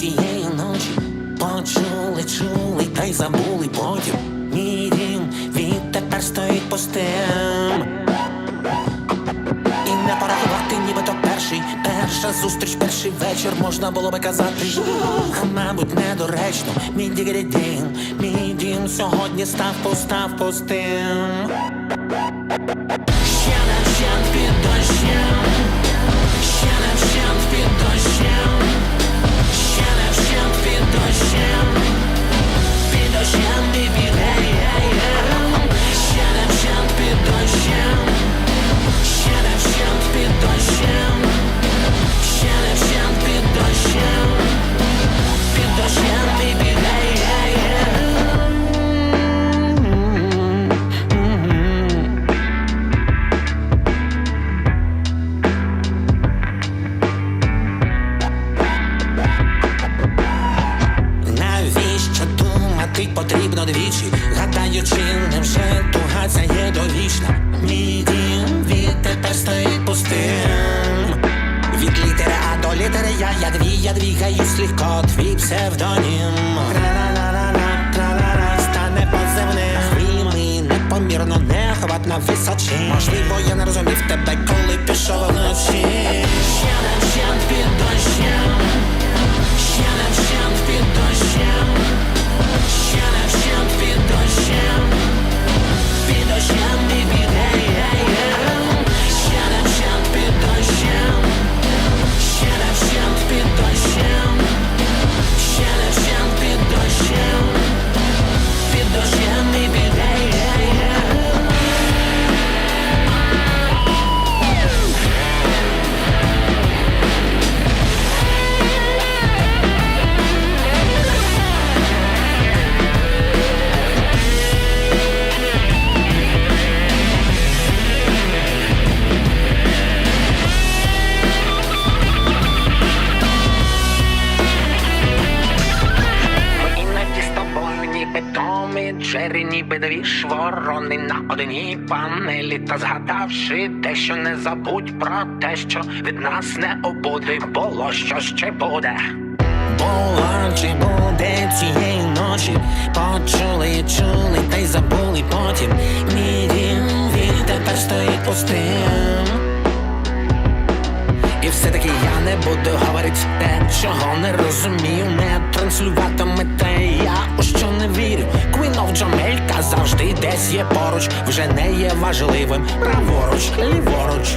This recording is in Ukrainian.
цієї ночі почули, чули, та й забули потім. Мій дім відтепер стоїть пустим. І не порахувати, нібито перший, перша зустріч, перший вечір можна було би казати. А мабуть, недоречно, мій дігерідін, мій дім сьогодні став постав пустим. Ще не вщент під дощем, думати потрібно двічі, гадаючи, невже туга ця є довічна? Мій дім відтепер стоїть пустим. Від літери А до літери Я, я дві, я двігаюсь легко, твій псевдонім. Стане позивним. Хвилями непомірно нехватна височі. Можливо, я не розумів тебе, коли пішов вночі. Ще не Джері, ніби дві ж ворони на одній панелі. Та згадавши дещо, не забудь про те, що від нас не обуде, було що ще буде. Було чи буде цієї ночі, почули, чули, та й забули потім. Мій дім відтепер стоїть пустим. І все-таки я не буду говорити те, чого не розумію, не транслюватиме Queen Джамелька завжди десь є поруч, вже не є важливим. Праворуч, ліворуч.